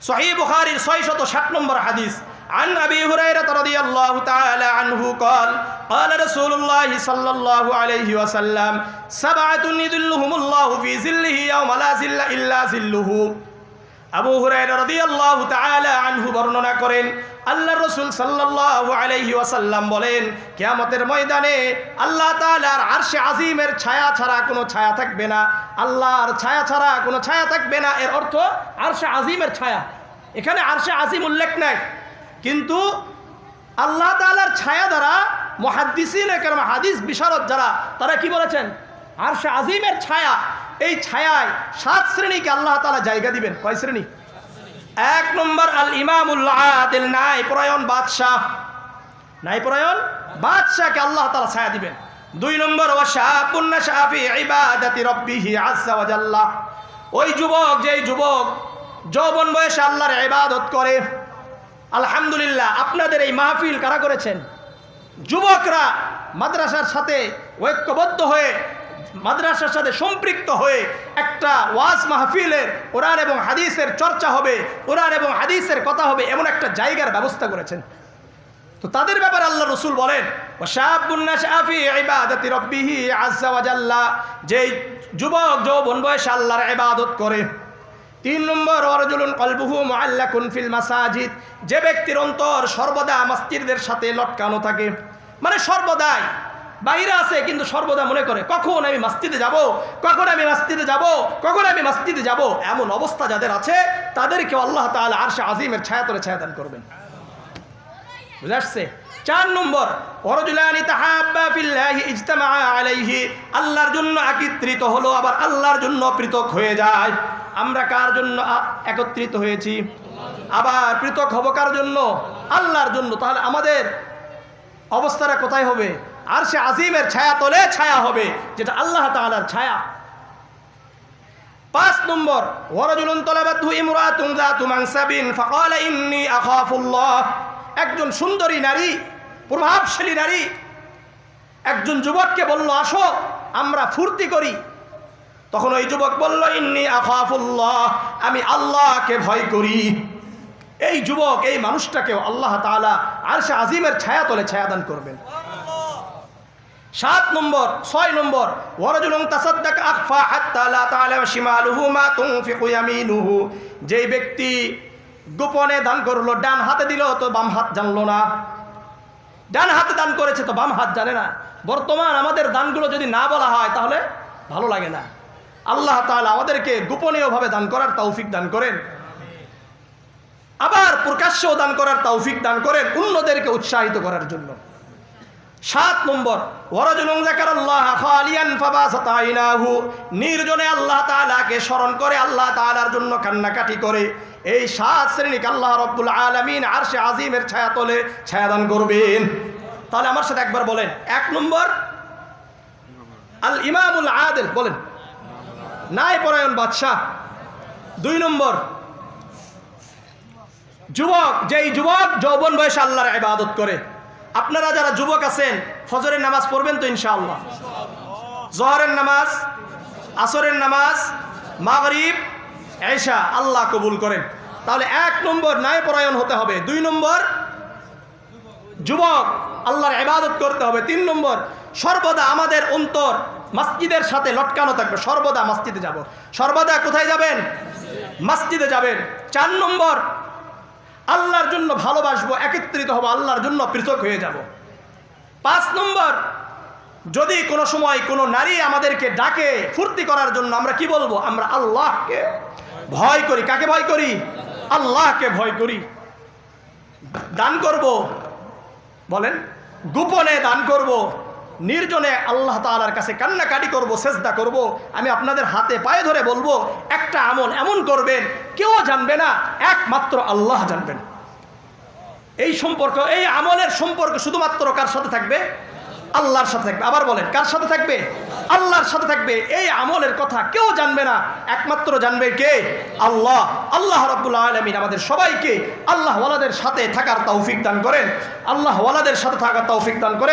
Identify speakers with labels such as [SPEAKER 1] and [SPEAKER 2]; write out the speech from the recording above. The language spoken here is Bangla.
[SPEAKER 1] সহি বুখারীর 660 নম্বর হাদিস عن أبي هريرة رضي الله تعالى عنه قال قال رسول الله صلى الله عليه وسلم سبعة يذلهم الله في ظله يوم لا ظل إلا ظله আবু হুরায়রা রাদিয়াল্লাহু তাআলা আনহু বর্ণনা করেন আল্লাহ রাসূল সাল্লাল্লাহু আলাইহি ওয়াসাল্লাম বলেন কিয়ামতের ময়দানে আল্লাহ তাআলার আরশে আজিমের ছায়া ছাড়া কোনো ছায়া থাকবে না আল্লাহর ছায়া ছাড়া কোনো ছায়া থাকবে না। এর অর্থ আরশে আজিমের ছায়া। এখানে আরশে আজিম উল্লেখ নাই। কিন্তু আল্লাহ তাআলার ছায়া দ্বারা মুহাদ্দিসিন একরাম হাদিস বিশারদ যারা, তারা কি বলেছেন? আরশে আজিমের ছায়া, এই ছায়ায় সাত শ্রেণীকে আল্লাহ তাআলা জায়গা দিবেন। কয় শ্রেণি? এক নম্বর আল ইমামুল্লাহ নাই প্রয়ন বাদশাহ। নাই প্রয়ন বাদশাহকে আল্লাহ তাআলা ছায়া দিবেন। দুই নম্বর ওয়াশাবুন্না শাফি ওই যুবক, যেই যুবক যৌবন বয়সে আল্লাহর ইবাদত করে, আলহামদুলিল্লাহ আপনাদের এই মাহফিল কারা করেছেন? যুবকরা মাদ্রাসার সাথে ঐক্যবদ্ধ হয়ে, মাদ্রাসার সাথে সম্পৃক্ত হয়ে একটা ওয়াজ মাহফিলের কোরআন এবং হাদিসের চর্চা হবে, কোরআন এবং হাদিসের কথা হবে, এমন একটা জায়গার ব্যবস্থা করেছেন। তো তাদের ব্যাপারে আল্লাহ রসুল বলেন যে যুবক যৌবন বয়সে আল্লাহর ইবাদত করে। তিন নম্বর অরজুলুন কলবুহু মুআল্লাকুন ফিল মাসাজিদ। যে ব্যক্তির অন্তর সর্বদা মসজিদদের সাথে লটকানো থাকে। মানে সর্বদাই। বাইরে আছে, কিন্তু সর্বদা মনে করে, কখন আমি মসজিদে যাব? কখন আমি মসজিদে যাব? কখন আমি মসজিদে যাব? এমন অবস্থা যাদের আছে তাদেরকে আল্লাহ তাআলা আরশে আজিমের ছায়াতলে ছায়াদান করবেন। বুঝে আসছে? চার নম্বর আল্লাহর জন্য একত্রিত হলো, আবার আল্লাহর জন্য পৃথক হয়ে যায়। আমরা কার জন্য একত্রিত হয়েছি? আবার পৃথক হব কার জন্য? আল্লাহর জন্য। তাহলে আমাদের অবস্থাটা কোথায় হবে? আর সে আজিমের ছায়া তলে ছায়া হবে, যেটা আল্লাহ তাআলার ছায়া। পাঁচ নম্বর ওয়ারজুলুন তলাবাতহু ইমরাতুন যাতু মানসাবিন, ফাকালা ইন্নী আখাফুল্লাহ। একজন সুন্দরী নারী, প্রভাবশালী নারী, একজন যুবককে বলল, আসো, আমরা ফুর্তি করি। তখন ওই যুবক বলল, ইন্নি আফাফুল্লাহ আমি আল্লাহকে ভয় করি। এই যুবক, এই মানুষটাকেও আল্লাহ তাআলা আরশে আজিমের ছায়া তলে ছায়াদান করবেন। সাত নম্বর, ছয় নম্বর, ওয়ারজুলুন তাসাদ্দাক আখফা হাত্তা লা তাআলামা শিমালুহু মা তুনফিকু ইয়ামিনুহু। যেই ব্যক্তি গোপনে দান করল, ডান হাতে দিল, তো বাম হাত জানলো না। ডান হাতে দান করেছে, তো বাম হাত জানে না। বর্তমান আমাদের দানগুলো যদি না বলা হয়, তাহলে ভালো লাগে না। আল্লাহ তাহলে আমাদেরকে গোপনীয়ভাবে দান করার তৌফিক দান করেন। আবার প্রকাশ্যও দান করার তৌফিক দান করেন, অন্যদেরকে উৎসাহিত করার জন্য। সাত নম্বর নির্জনে আল্লাহ তাআলাকে স্মরণ করে, আল্লাহ তাআলার জন্য কান্নাকাটি করে। এই সাত শ্রেণীকে আল্লাহ রব্বুল আলামিন আরশে আজিমের ছায়া তলে ছায়াদান করবেন। তাহলে আমার সাথে একবার বলেন, এক নম্বর, আল ইমামুল আদেল, বলেন। নাই পরায়ণ বাদশাহ। দুই নম্বর, যুবক, যেই যুবক যৌবন বয়সে আল্লাহর ইবাদত করে। আপনারা যারা যুবক আছেন, ফজরের নামাজ পড়বেন তো ইনশাআল্লাহ। জহরের নামাজ, আসরের নামাজ, মাগরিব এশা আল্লাহ কবুল করেন। তাহলে এক নম্বর ন্যায় পরায়ণ হতে হবে। দুই নম্বর, যুবক, আল্লাহর ইবাদত করতে হবে। তিন নম্বর, সর্বদা আমাদের অন্তর মসজিদের সাথে লটকানো থাকবে। সর্বদা মসজিদে যাব। সর্বদা কোথায় যাবেন? মসজিদে যাবেন। চার নম্বর আল্লাহর জন্য ভালোবাসবো, একত্রিত হব, আল্লাহর জন্য পৃথক হয়ে যাব। পাঁচ নম্বর, যদি কোনো সময় কোনো নারী আমাদেরকে ডাকে ফুর্তি করার জন্য, আমরা কি বলব? আমরা আল্লাহকে ভয় করি। কাকে ভয় করি? আল্লাহকে ভয় করি। দান করব, বলেন, গোপনে দান করব নির্জনে আল্লাহ তাআলার কাছে কান্নাকাটি করব, সেজদা করব। আমি আপনাদের হাতে পায়ে ধরে বলব, একটা আমল এমন করবেন, কেউ জানবে না, একমাত্র আল্লাহ জানবেন। এই সম্পর্ক, এই আমলের সম্পর্ক শুধুমাত্র কার সাথে থাকবে? আল্লাহর সাথে থাকবে। আবার বলেন, কার সাথে থাকবে? আল্লাহর সাথে থাকবে। এই আমলের কথা কেউ জানবে না, একমাত্র জানবে কে? আল্লাহ। আল্লাহ রব্বুল আলমিন আমাদের সবাইকে আল্লাহ ওয়ালাদের সাথে থাকার তৌফিক দান করেন। আল্লাহ ওয়ালাদের সাথে থাকার তৌফিক দান করেন।